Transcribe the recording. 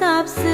สาบซึ้